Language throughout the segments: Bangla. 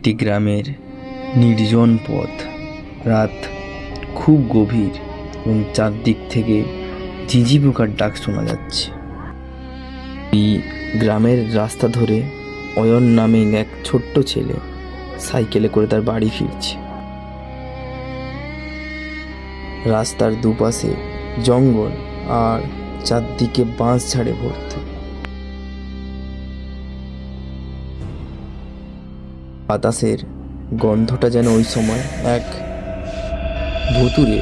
একটি গ্রামের নির্জন পথ। রাত খুব গভীর এবং চারদিক থেকে ঝিঝি পোকার ডাক শোনা যাচ্ছে। এই গ্রামের রাস্তা ধরে অয়ন নামে এক ছোট্ট ছেলে সাইকেলে করে তার বাড়ি ফিরছে। রাস্তার দুপাশে জঙ্গল আর চারদিকে বাঁশ ঝাড়ে ভর্তি। বাতাসের গন্ধটা যেন ওই সময় এক ভুতুরে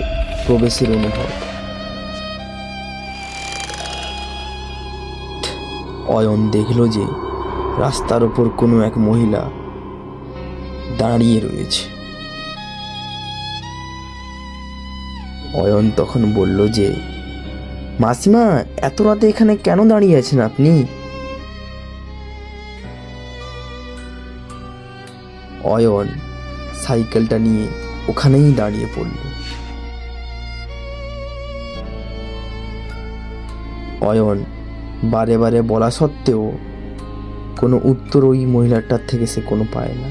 প্রবেশের অনুভব। অয়ন দেখল যে রাস্তার ওপর কোনো এক মহিলা দাঁড়িয়ে রয়েছে। অয়ন তখন বলল যে, মাসিমা, এত রাতে এখানে কেন দাঁড়িয়ে আছেন আপনি? অয়ন সাইকেলটা নিয়ে ওখানেই দাঁড়িয়ে পড়ল। অয়ন বারে বারে বলা সত্ত্বেও কোনো উত্তর ওই মহিলাটার থেকে সে কোনো পায় না।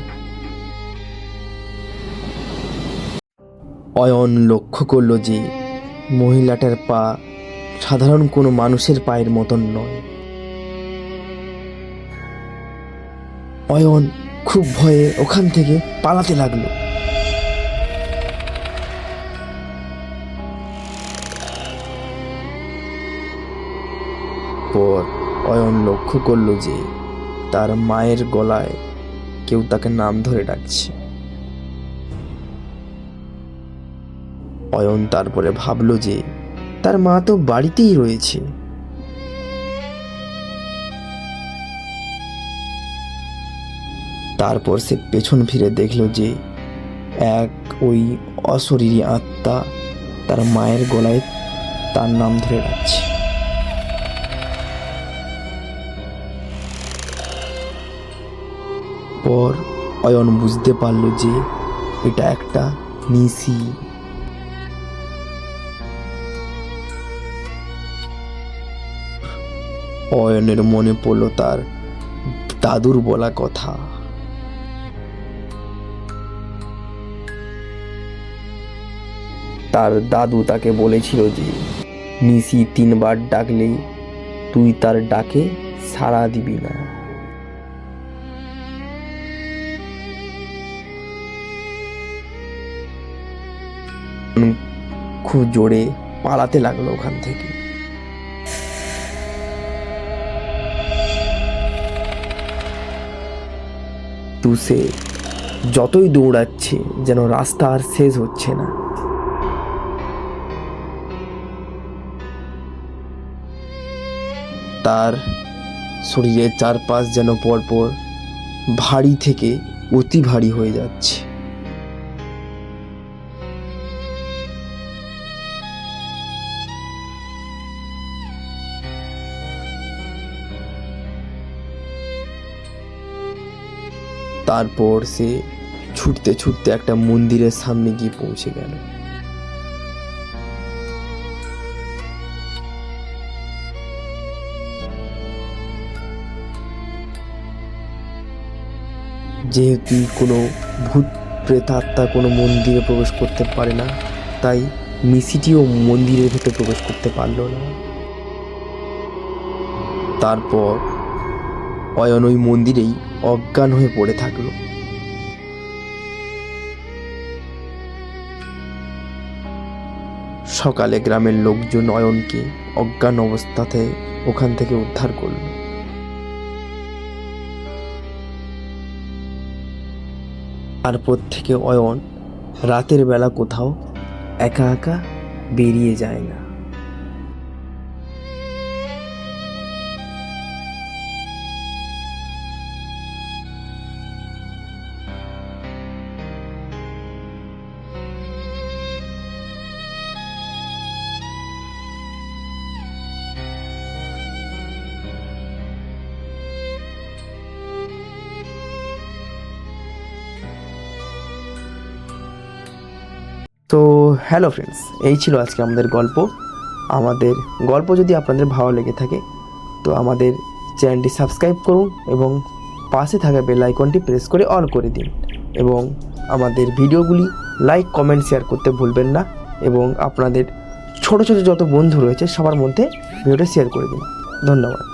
অয়ন লক্ষ্য করল যে মহিলাটার পা সাধারণ কোনো মানুষের পায়ের মতন নয়। অয়ন খুব ভয়ে ওখান থেকে পালাতে লাগল। পর অয়ন লক্ষ্য করল যে তার মায়ের গলায় কেউ তাকে নাম ধরে ডাকছে। অয়ন তারপরে ভাবলো যে তার মা তো বাড়িতেই রয়েছে। তারপর সে পেছন ফিরে দেখল যে এক ওই অশরীরী আত্মা তার মায়ের গলায় তার নাম ধরে রাখছে। পর অয়ন বুঝতে পারল যে এটা একটা নিশি। অয়নের মনে পড়ল তার দাদুর বলা কথা। তার দাদু তাকে বলেছিল যে, নিশি তিনবার ডাকলেই তুই তার ডাকে সাড়া দিবি না। খুব জোরে পালাতে লাগল ওখান থেকে। সে যতই দৌড়াচ্ছে, যেন রাস্তা আর শেষ হচ্ছে না। তার শরীরের চারপাশ যেন পরপর ভারী থেকে অতি ভারী হয়ে যাচ্ছে। তারপর সে ছুটতে ছুটতে একটা মন্দিরের সামনে গিয়ে পৌঁছে গেল। যেহেতু কোনো ভূত প্রেতাত্মা কোনো মন্দিরে প্রবেশ করতে পারে না, তাই মিসিটিও মন্দিরের ভেতরে প্রবেশ করতে পারল না। তারপর অয়ন ওই মন্দিরেই অজ্ঞান হয়ে পড়ে থাকল। সকালে গ্রামের লোকজন অয়নকে অজ্ঞান অবস্থাতে ওখান থেকে উদ্ধার করল। তারপর থেকে অয়ন রাতের বেলা কোথাও একা একা বেরিয়ে যায় না। তো হ্যালো ফ্রেন্ডস, এই ছিল আজকে আমাদের গল্প। আমাদের গল্প যদি আপনাদের ভালো লেগে থাকে, তো আমাদের চ্যানেলটি সাবস্ক্রাইব করুন এবং পাশে থাকা বেল আইকনটি প্রেস করে অল করে দিন। এবং আমাদের ভিডিওগুলি লাইক, কমেন্ট, শেয়ার করতে ভুলবেন না এবং আপনাদের ছোট ছোট যত বন্ধু রয়েছে, সবার মধ্যে ভিডিওটা শেয়ার করে দিন। ধন্যবাদ।